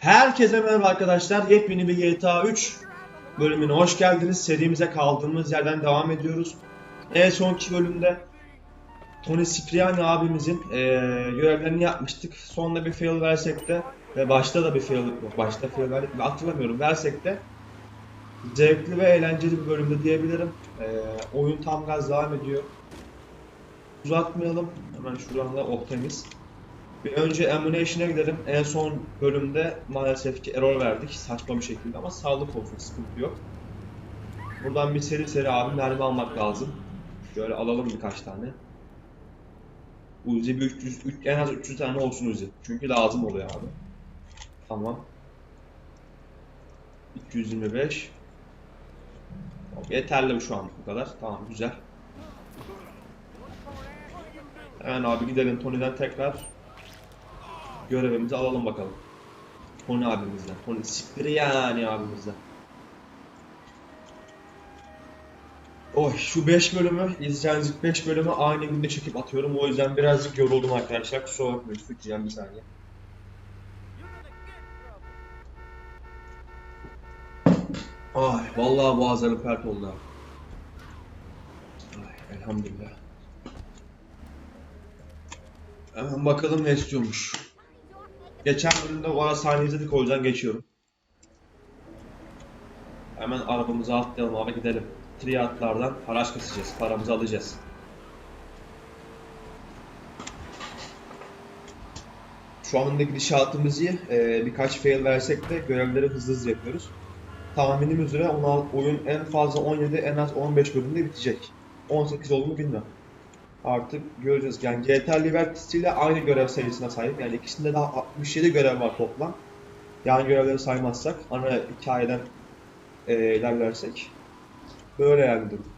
Herkese merhaba arkadaşlar. Yepyeni bir GTA 3 bölümüne hoş geldiniz. Serimize kaldığımız yerden devam ediyoruz. En sonki bölümde Tony Cipriani abimizin eee, görevlerini yapmıştık. Sonunda bir fail versek de ve başta da bir fail. Başta fail verdik mi hatırlamıyorum. Versek de zevkli ve eğlenceli bir bölümde diyebilirim. Eee, oyun tam gaz devam ediyor. Uzatmayalım. Hemen şuradan da oh temiz. Bir önce Ammunition'a gidelim. En son bölümde maalesef ki error verdik saçma bir şekilde ama sağlık olsun sıkıntı yok. Buradan bir seri seri abi mermi almak lazım. Şöyle alalım birkaç tane. Uzi bir 300, üç- en az 300 tane olsun Uzi. Çünkü lazım oluyor abi. Tamam. 225. Tamam, Yeterli şu an bu kadar. Tamam güzel. Hemen abi gidelim Tony'den tekrar görevimizi alalım bakalım. Tony abimizden. Tony sikleri yani abimizden. Oh şu 5 bölümü, izleyeceğiniz ilk 5 bölümü aynı günde çekip atıyorum. O yüzden birazcık yoruldum arkadaşlar. Kusura bakmayın. Sıkacağım bir saniye. Ay vallahi boğazlarım pert oldu. Ay, elhamdülillah. Hemen bakalım ne istiyormuş. Geçen bölümde o ara sahne izledik o yüzden geçiyorum. Hemen arabamızı atlayalım abi gidelim. Triyatlardan haraç keseceğiz. Paramızı alacağız. Şu anda gidişatımız iyi. Ee, birkaç fail versek de görevleri hızlı hızlı yapıyoruz. Tahminim üzere 16 oyun en fazla 17 en az 15 bölümde bitecek. 18 olur mu bilmiyorum. Artık göreceğiz. Yani GTA Liberty ile aynı görev sayısına sahip. Yani ikisinde daha 67 görev var toplam. Yani görevleri saymazsak, ana hikayeden e, ilerlersek. Böyle yani durum.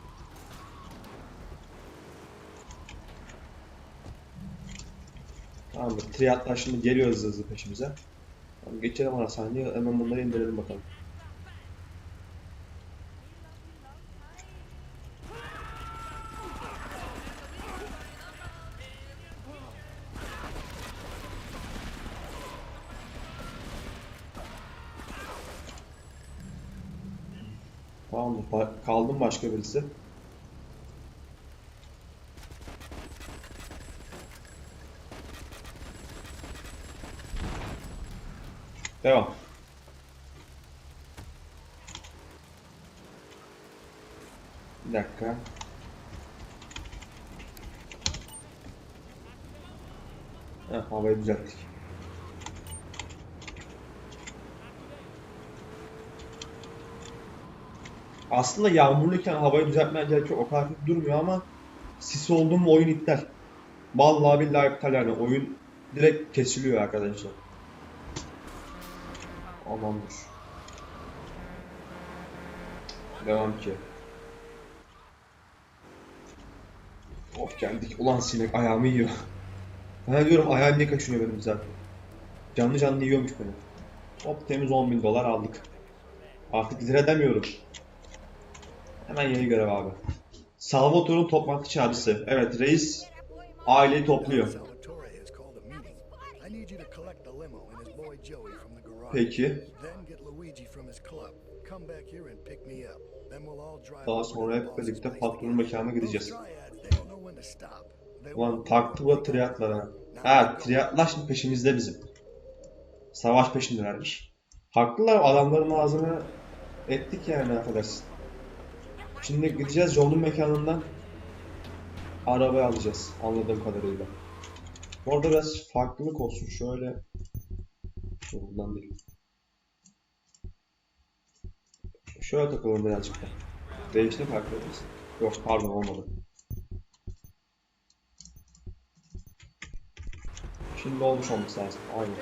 Tamam mı? Triyatlar şimdi geliyor hızlı hızlı peşimize. Tamam, geçelim ara sahneye hemen bunları indirelim bakalım. Tamam mı? Ba- kaldı mı başka birisi? Devam. Bir dakika. Heh, havayı düzelttik. Aslında yağmurluyken havayı düzeltmeye gerek yok. O kadar kötü durmuyor ama sis oldu mu oyun iptal. Vallahi billahi iptal yani. Oyun direkt kesiliyor arkadaşlar. Aman dur. Devam ki. Of geldik. Ulan sinek ayağımı yiyor. Ben diyorum ayağım niye kaşınıyor benim zaten. Canlı canlı yiyormuş beni. Hop temiz 10 bin dolar aldık. Artık diredemiyorum. Hemen yeni görev abi. Salvatore'un toplantı çağrısı. Evet reis aileyi topluyor. Peki. Daha sonra hep birlikte patronun mekanına gideceğiz. Ulan taktı bu triatlar ha. Ha triatlar şimdi peşimizde bizim. Savaş peşindelermiş. Haklılar adamların ağzını ettik yani affedersin. Şimdi gideceğiz John'un mekanından arabayı alacağız anladığım kadarıyla. Orada biraz farklılık olsun şöyle. Buradan değil. Şöyle takalım birazcık da. Değişti farklı olmasın. Yok pardon olmadı. Şimdi olmuş olması lazım. Aynen.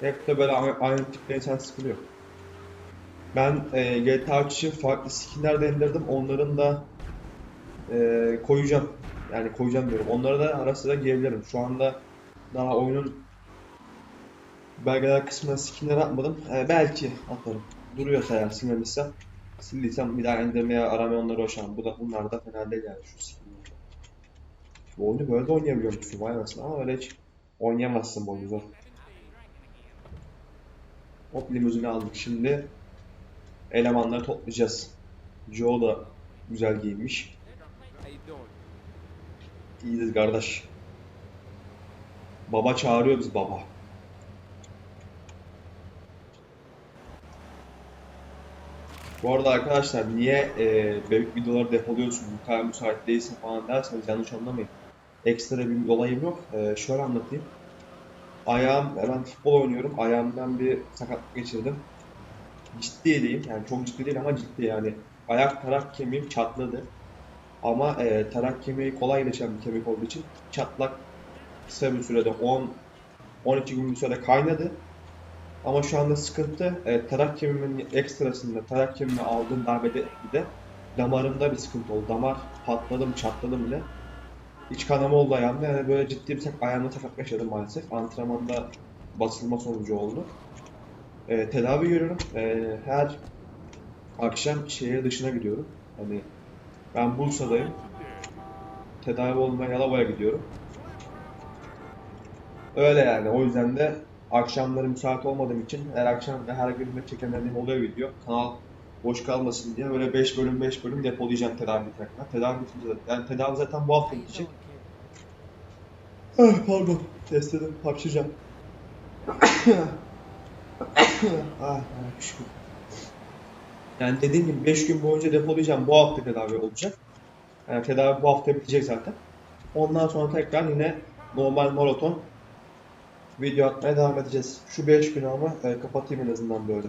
Hep de böyle aynı, tipte insan sıkılıyor. Ben e, GTA 3 için farklı skinler de indirdim. Onların da e, koyacağım. Yani koyacağım diyorum. Onları da ara sıra giyebilirim. Şu anda daha oyunun belgeler kısmına skinler atmadım. E, belki atarım. Duruyorsa eğer silmemişsem. Sildiysem bir daha indirmeye aramaya onları hoşlanırım. Bu da bunlar da fena değil yani şu skinler. Bu oyunu böyle de oynayabiliyormuşsun vay anasını ama öyle hiç oynayamazsın bu oyunu zor. Hop limuzini aldık şimdi. Elemanları toplayacağız. Joe da güzel doing? İyiyiz kardeş. Baba çağırıyor biz baba. Bu arada arkadaşlar niye e, bebek videoları depoluyorsun, bu kadar müsait değilsin falan derseniz yanlış anlamayın. Ekstra bir olayım yok. E, şöyle anlatayım. Ayağım, ben futbol oynuyorum. Ayağımdan bir sakatlık geçirdim. Ciddi değil, yani çok ciddi değil ama ciddi yani. Ayak tarak kemiğim çatladı. Ama e, tarak kemiği kolay geçen bir kemik olduğu için çatlak kısa bir sürede 10 12 gün bir sürede kaynadı. Ama şu anda sıkıntı e, tarak kemiğimin ekstrasında tarak kemiğimi aldığım darbede de damarımda bir sıkıntı oldu. Damar patladı mı çatladı mı ne? İç kanama oldu ayağımda. Yani böyle ciddi bir sak ayağımda sakatlık yaşadım maalesef. Antrenmanda basılma sonucu oldu. E, tedavi görüyorum. E, her akşam şehir dışına gidiyorum. Hani ben Bursa'dayım. Tedavi olmaya Yalova'ya gidiyorum. Öyle yani. O yüzden de akşamları müsait olmadığım için her akşam ve her gün çekemediğim oluyor video. Kanal boş kalmasın diye böyle 5 bölüm 5 bölüm depolayacağım tedavi bitince. Tedavi bitince de. Yani tedavi zaten bu hafta bitecek. Ah, pardon. Test edip hapşıracağım. Ah, şükür. Yani dediğim gibi 5 gün boyunca depolayacağım. Bu hafta tedavi olacak. Yani tedavi bu hafta bitecek zaten. Ondan sonra tekrar yine normal maraton video atmaya devam edeceğiz. Şu 5 günü ama e, kapatayım en azından böyle.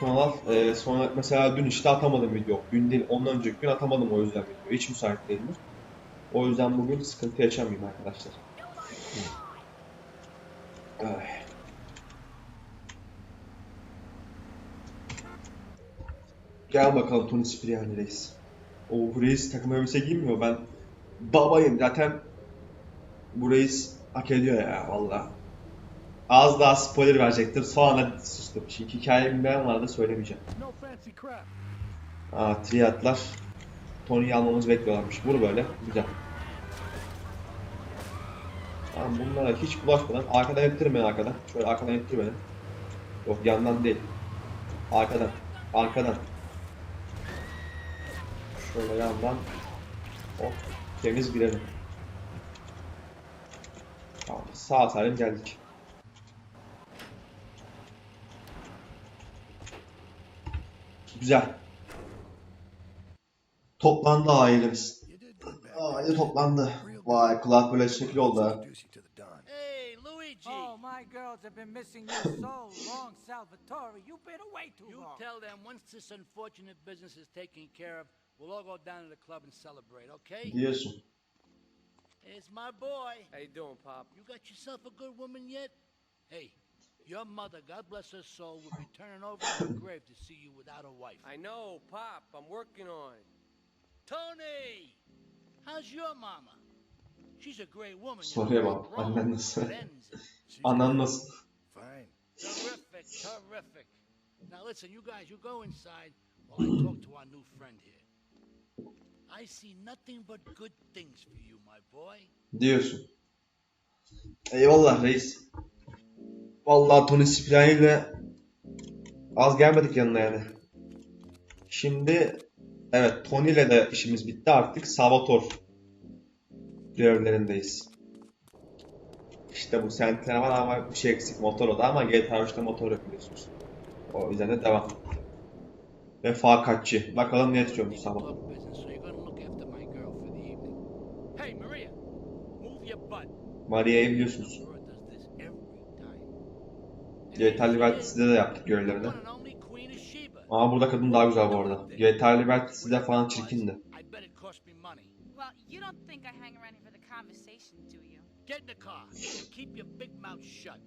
Kanal e, sonra mesela dün işte atamadım video. Dün değil ondan önceki gün atamadım o yüzden video. Hiç müsait değildim. O yüzden bugün sıkıntı yaşamayayım arkadaşlar. Gel bakalım Tony Cipriani reis. O reis takım elbise giymiyor. Ben babayım zaten bu reis hak ediyor ya valla. Az daha spoiler verecektim. Sonra sustum. Çünkü hikayemi ben vardı söylemeyeceğim. Aa triatlar Tony'yi almamızı bekliyorlarmış. Vur böyle. Güzel. Tamam bunlara hiç bulaşmadan arkadan ettirmeyin arkadan. Şöyle arkadan ettirmeyin. Yok yandan değil. Arkadan. Arkadan. Şöyle yandan. Hop. Temiz girelim. Tamam. Sağ salim geldik. Güzel. Toplandı ailemiz. You Aile toplandı. Vay kulak böyle şekil oldu ha. You! Oh, my girls have been missing you so long, Salvatore. You've been away too You long. tell them once this unfortunate business is taken care of, we'll all go down to the club and celebrate, okay? Diyorsun. It's my boy. How you doing, Pop? You got yourself a good woman yet? Hey, your mother, God bless her soul, will be turning over in her grave to see you without a wife. I know, Pop. I'm working on it. Tony! How's your mama? She's a great woman. you Soruya know, bak. grown, Annen nasıl? but ends it. She's Anan nasıl? Fine. Terrific, terrific. Now listen, you guys, you go inside while I talk to our new friend here. I see nothing but good things for you, my boy. Diyorsun. Eyvallah reis. Vallahi Tony Cipriani ile az gelmedik yanına yani. Şimdi evet Tony ile de işimiz bitti artık. Salvatore görevlerindeyiz. İşte bu sentler var ama bir şey eksik motor o da ama GTA 3'te motor yok. O yüzden de devam. Ve fakatçı. Bakalım ne yapıyor bu It's a sabah. club business, so you're gonna look after my girl for the evening. Hey, Maria, move your butt. Maria'yı biliyorsunuz. GTA Liberty'de de yaptık görevlerini. Ama burada kadın daha güzel bu arada. GTA Liberty'de falan çirkindi. Get in the car. Keep your big mouth shut.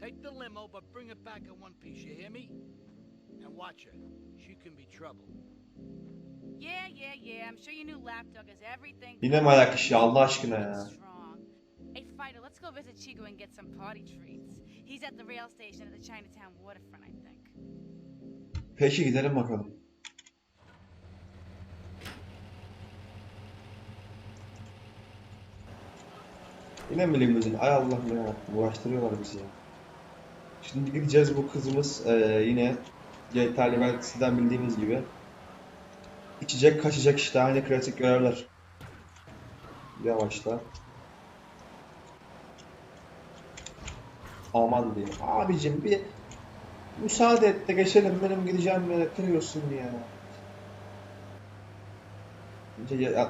Take the limo, but bring it back in one piece. You hear me? And watch her. She can be trouble. Yeah, yeah, yeah. I'm sure your new lapdog has everything. Yine mi ayak işi Allah aşkına ya? Hey, Fido, let's go visit Chico and get some party treats. He's at the rail station at the Chinatown waterfront, I think. Peki gidelim bakalım. Yine mi limuzin? Ay Allah'ım ya. Uğraştırıyorlar bizi ya. Şimdi gideceğiz bu kızımız eee, yine GTA Level sizden bildiğiniz gibi içecek kaçacak işte aynı klasik görevler. Yavaşla. Aman diyeyim. Abicim bir müsaade et de geçelim. Benim gideceğim yere kırıyorsun ya.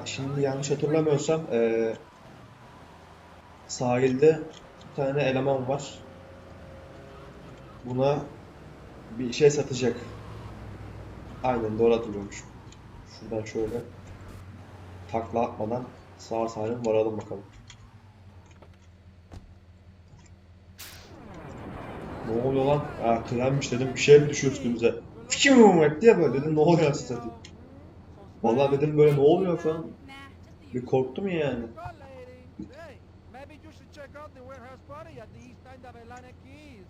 Şimdi yanlış hatırlamıyorsam eee, sahilde bir tane eleman var. Buna bir şey satacak. Aynen doğru hatırlıyormuş. Şuradan şöyle takla atmadan sağ salim varalım bakalım. Ne oluyor lan? Ha trenmiş dedim bir şey mi düşüyor üstümüze? Fikium diye böyle dedim ne oluyor satayım. Vallahi dedim böyle ne oluyor falan. Bir korktum yani. Go, lady. Hey, maybe you should check out the warehouse party at the east end of Atlantic Keys.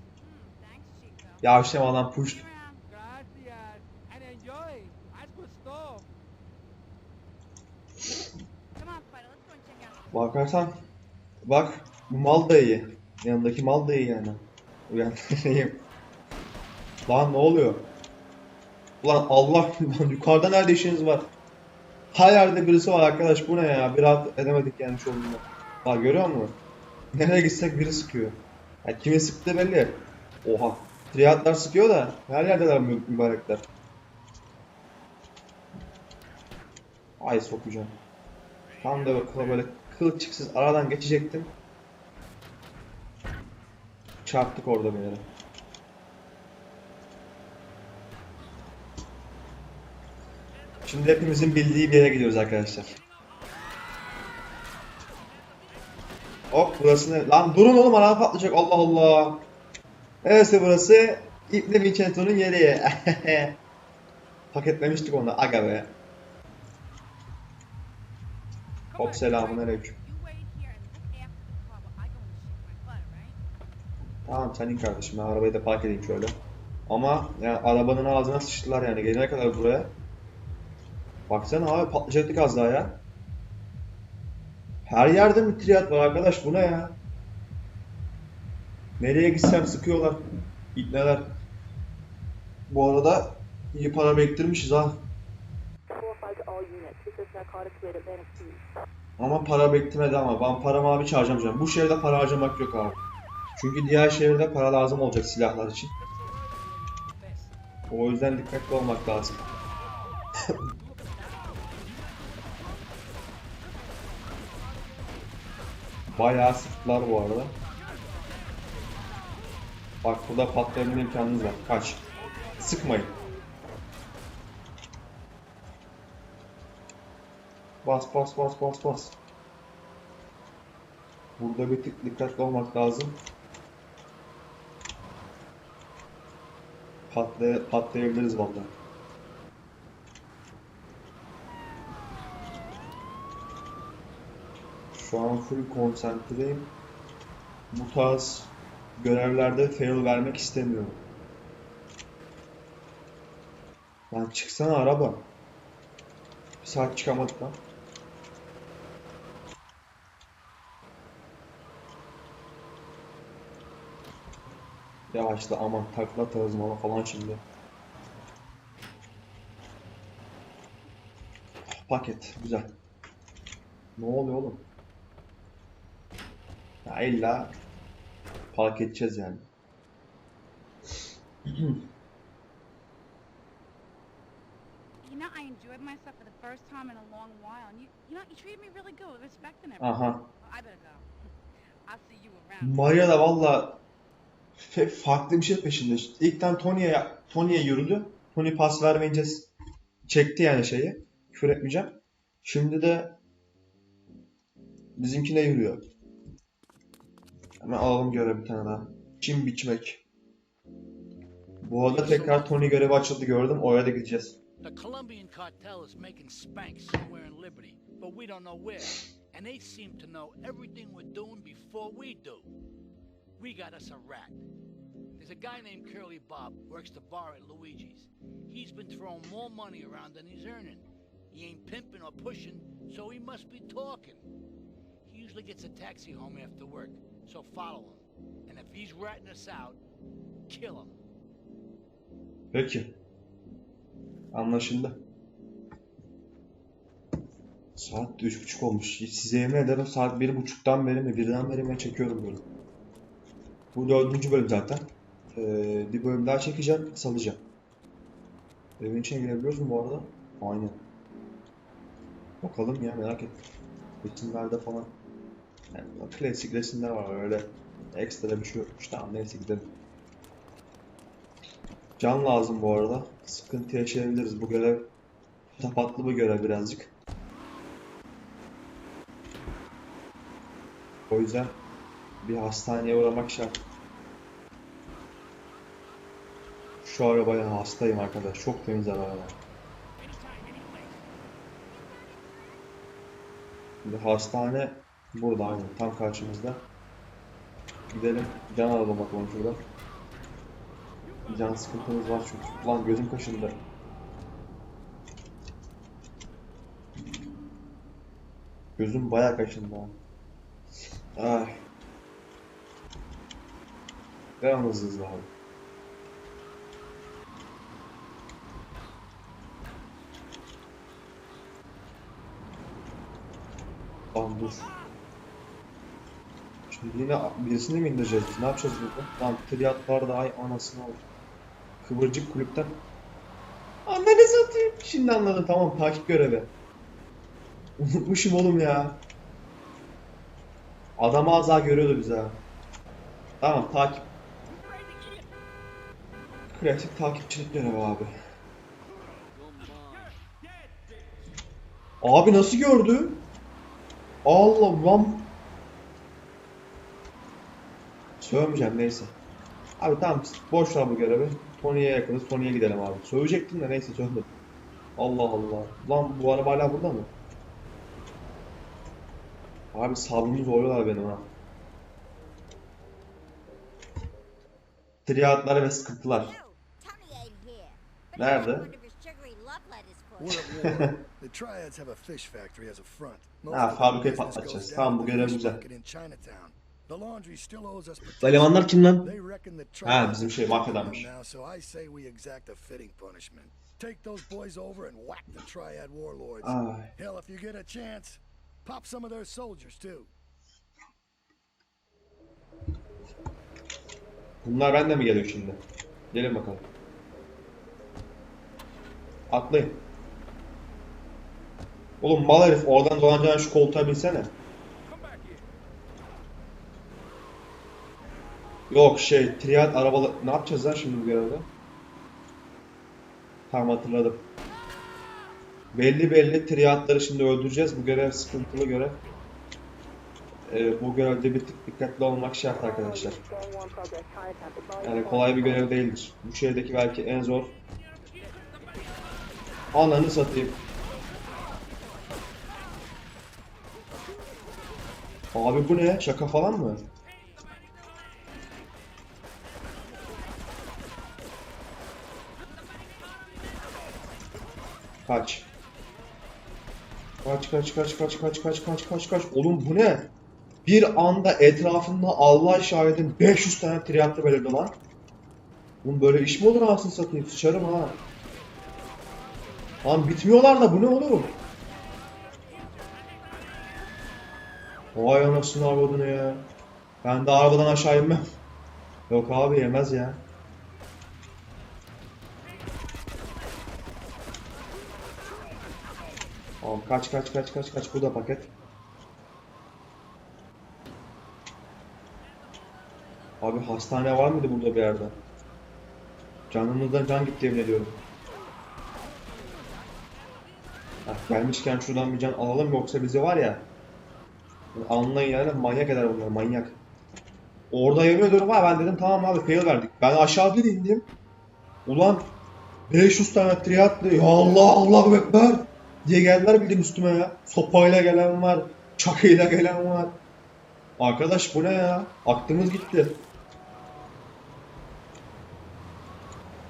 Thanks, Chico. Yavşamadan push. See you around. Gracias. And enjoy. That's good stuff. Come on, Spider, let's go and check out. Bakarsan bak bu mal da iyi. Yanındaki mal da iyi yani. Uyanayım. Lan ne oluyor? Ulan Allah lan yukarıda nerede işiniz var? Her yerde birisi var arkadaş bu ne ya? Bir rahat edemedik yani oyunda. Bak görüyor musun? Nereye gitsek biri sıkıyor. Ya kimin sıktığı belli. Oha. Triatlar sıkıyor da her yerdeler mü mübarekler. Ay sokacağım. Tam da böyle, kılçıksız aradan geçecektim. Çarptık orada bir yere. Şimdi hepimizin bildiği bir yere gidiyoruz arkadaşlar. Hop burası ne? Lan durun oğlum araba patlayacak Allah Allah. Neresi burası? İbni Vincenzo'nun yeri. Paketlemiştik onu aga be. Hop selamun aleyküm. Tamam senin kardeşim ben arabayı da park edeyim şöyle. Ama yani arabanın ağzına sıçtılar yani gelene kadar buraya. Baksana abi patlayacaktık az daha ya. Her yerde mi triat var arkadaş bu ne ya? Nereye gitsem sıkıyorlar. İpneler. Bu arada iyi para biriktirmişiz ha. Ama para biriktirmedi ama ben paramı abi harcamayacağım. Bu şehirde para harcamak yok abi. Çünkü diğer şehirde para lazım olacak silahlar için. O yüzden dikkatli olmak lazım. Bayağı sıktılar bu arada. Bak burada patlayabilme imkanınız var. Kaç. Sıkmayın. Bas bas bas bas bas. Burada bir tık dikkatli olmak lazım. Patlay patlayabiliriz vallahi. Şu an full konsantreyim. Bu tarz görevlerde fail vermek istemiyorum. Lan çıksana araba. Bir saat çıkamadık lan. Yavaşla aman takla tazmala falan şimdi. Paket güzel. Ne oluyor oğlum? Ya illa park edeceğiz yani. You know, I enjoyed myself for the first time in a long while, and you, you know, you treated me really good with respect and everything. Aha. Well, I better go. I'll see you around. Maria da valla farklı bir şey peşinde. İlkten Tony'ye Tony'ye yürüdü. Tony pas vermeyince çekti yani şeyi. Küfür etmeyeceğim. Şimdi de bizimkine yürüyor. Hemen alalım görev bir tane daha. Çim biçmek. Bu arada tekrar Tony görevi açıldı gördüm. Oraya da gideceğiz. The Colombian cartel is making spank somewhere in Liberty, but we don't know where. And they seem to know everything we're doing before we do. We got us a rat. There's a guy named Curly Bob, works the bar at Luigi's. He's been throwing more money around than he's earning. He ain't pimping or pushing, so he must be talking. He usually gets a taxi home after work, so follow him. And if he's ratting us out, kill him. Peki. Anlaşıldı. Saat üç buçuk olmuş. Size yemin ederim saat bir buçuktan beri mi birden beri mi çekiyorum böyle. Bu dördüncü bölüm zaten. Ee, bir bölüm daha çekeceğim, salacağım. Evin içine girebiliyoruz mu bu arada? Aynen. Bakalım ya merak ettim. Resimlerde falan. Yani klasik resimler var öyle. Ekstra bir şey yokmuş. Tamam neyse gidelim. Can lazım bu arada. Sıkıntı yaşayabiliriz. Bu görev tapatlı bir görev birazcık. O yüzden bir hastaneye uğramak şart. Şu arabaya hastayım arkadaş. Çok temiz araba. Şimdi hastane burada aynen tam karşımızda. Gidelim can alalım bakalım şurada. Can sıkıntımız var çünkü. Lan gözüm kaşındı. Gözüm bayağı kaşındı. Ay. Devam hızlı hızlı abi. Lan dur. Şimdi yine birisini mi indireceğiz biz? Ne yapacağız burada? Lan triat var da ay anasını al. Kıvırcık kulüpten. Ananı satayım. Şimdi anladım tamam takip görevi. Unutmuşum oğlum ya. Adam az daha görüyordu bizi ha. Tamam takip. Klasik takipçilik görevi abi. Abi nasıl gördü? Allah lan. Sövmeyeceğim neyse. Abi tamam boş ver bu görevi. Tony'ye yakınız. Tony'ye gidelim abi. Sövecektim de neyse sövmedim. Allah Allah. Lan bu araba hala burada mı? Abi sabrımı zorluyorlar benim ha. Triatlar ve sıkıntılar. Nerede? ha fabrikayı patlatacağız. Tamam bu görev güzel. Elemanlar kim lan? Ha bizim şey mafyadanmış. Take those boys over and whack the triad warlords. Hell, if you get a chance, pop some of their soldiers too. Bunlar benden mi geliyor şimdi? Gelin bakalım. Atlayın. Oğlum mal herif oradan dolanacağın şu koltuğa binsene. Yok şey triad arabalı... Ne yapacağız lan şimdi bu görevde? Tamam hatırladım. Belli belli triadları şimdi öldüreceğiz. Bu görev sıkıntılı görev. Ee, bu görevde bir tık dikkatli olmak şart arkadaşlar. Yani kolay bir görev değildir. Bu şehirdeki belki en zor. Ananı satayım. Abi bu ne? Şaka falan mı? Kaç. Kaç kaç kaç kaç kaç kaç kaç kaç kaç. Oğlum bu ne? Bir anda etrafında Allah şahidim 500 tane triatlı belirdi lan. Oğlum böyle iş mi olur anasını satayım? Sıçarım ha. Lan bitmiyorlar da bu ne oğlum? Vay anasını avradını ya. Ben de arabadan aşağı inmem. Yok abi yemez ya. Tamam kaç kaç kaç kaç kaç bu da paket. Abi hastane var mıydı burada bir yerde? Canımızdan can gitti yemin ediyorum. Heh, gelmişken şuradan bir can alalım yoksa bizi var ya. Anlayın yani manyak eder bunlar manyak. Orada yemin ediyorum ha ben dedim tamam abi fail verdik. Ben aşağı bir indim. Ulan 500 tane triatlı ya Allah Allahu Ekber diye geldiler bildiğin üstüme ya. Sopayla gelen var, çakıyla gelen var. Arkadaş bu ne ya? Aklımız gitti.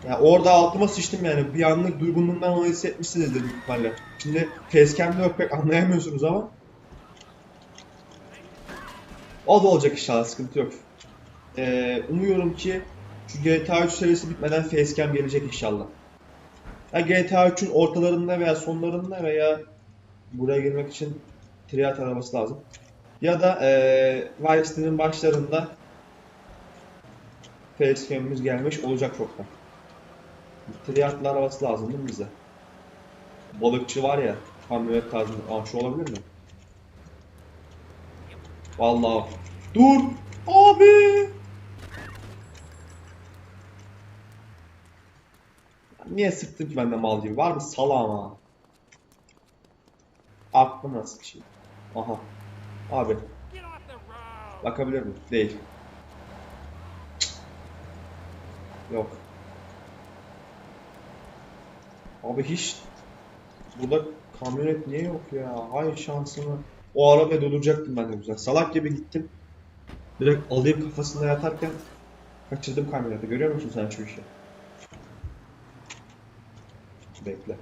Ya orada altıma sıçtım yani. Bir anlık duygunluğumdan onu hissetmişsinizdir büyük ihtimalle. Şimdi facecam'de yok pek anlayamıyorsunuz ama. O da olacak inşallah sıkıntı yok. Ee, umuyorum ki şu GTA 3 serisi bitmeden facecam gelecek inşallah. Ya GTA 3'ün ortalarında veya sonlarında veya buraya girmek için triat araması lazım. Ya da ee, Vice başlarında facecam'imiz gelmiş olacak çoktan. Triatlı arabası lazım değil mi bize? Balıkçı var ya, kamyonet tarzında. Aa olabilir mi? Vallahi. Dur! Abi! Niye sıktın ki benden mal gibi? Var mı salağım ha? Aklı nasıl bir şey? Aha. Abi. Bakabilir miyim? Değil. Cık. Yok. Abi hiç burada kamyonet niye yok ya? Hay şansımı. O arabaya dolduracaktım ben de güzel. Salak gibi gittim. Direkt alayım kafasında yatarken kaçırdım kamyoneti. Görüyor musun sen şu işi? Bekle.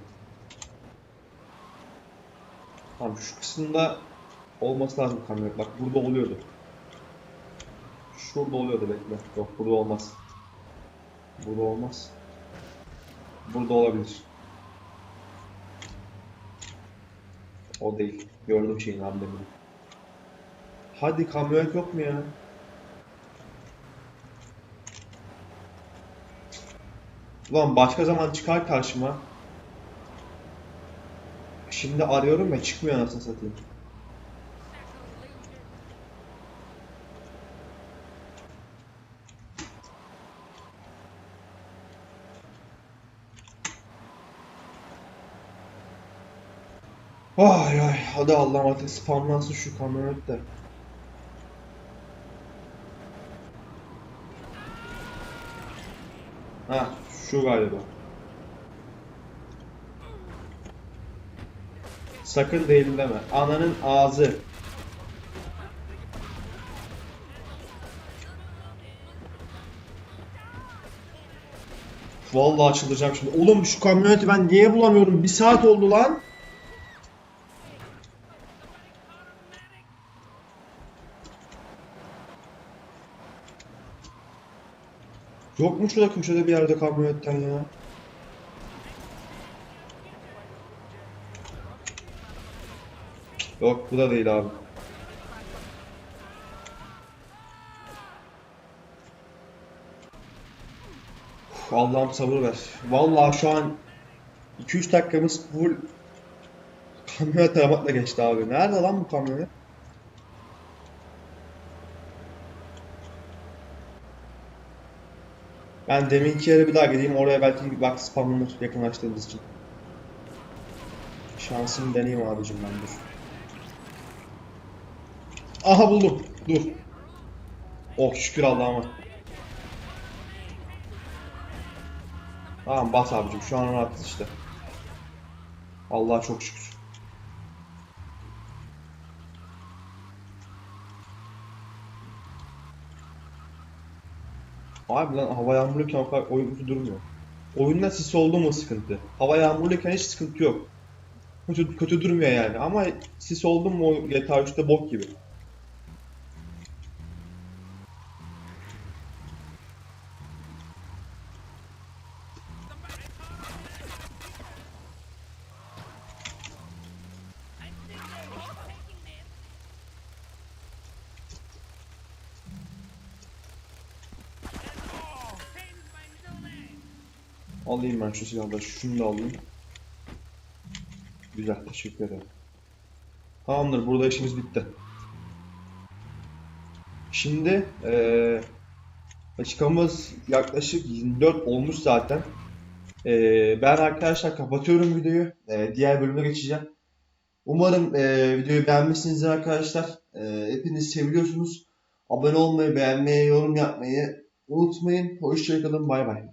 Tamam şu kısımda olması lazım kamyonet. Bak burada oluyordu. Şurada oluyordu bekle. Yok burada olmaz. Burada olmaz. Burada olabilir. O değil. Gördüm şeyin amblemini. Hadi kamyonet yok mu ya? Ulan başka zaman çıkar karşıma. Şimdi arıyorum ya çıkmıyor anasını satayım. Ay ay hadi Allah'ım artık spamlansın şu kamyonet de. Ha şu galiba. Sakın değil deme. Ananın ağzı. Vallahi çıldıracağım şimdi. Oğlum şu kamyoneti ben niye bulamıyorum? Bir saat oldu lan. Yok mu şurada köşede bir yerde kamyonetten ya? Yok bu da değil abi. Allah'ım sabır ver. Vallahi şu an 2-3 dakikamız full kamyonet aramakla geçti abi. Nerede lan bu kamyonet? Ben deminki yere bir daha gideyim. Oraya belki bak spamlanır yakınlaştığımız için. Şansımı deneyeyim abicim ben dur. Aha buldum. Dur. Oh şükür Allah'ıma. Tamam bas abicim şu an rahatız işte. Allah'a çok şükür. Abi lan hava yağmurluyken o kadar oyun kötü durmuyor. Oyunda sis oldu mu sıkıntı. Hava yağmurluyken hiç sıkıntı yok. Kötü, kötü durmuyor yani ama sis oldu mu GTA 3'te bok gibi. Alayım ben şu silahları. Şunu da alayım. Güzel. Teşekkür ederim. Tamamdır. Burada işimiz bitti. Şimdi eee dakikamız yaklaşık 24 olmuş zaten. Eee, ben arkadaşlar kapatıyorum videoyu. Eee, diğer bölüme geçeceğim. Umarım eee, videoyu beğenmişsinizdir arkadaşlar. Eee, hepiniz seviyorsunuz. Abone olmayı, beğenmeyi, yorum yapmayı unutmayın. Hoşçakalın. Bay bay.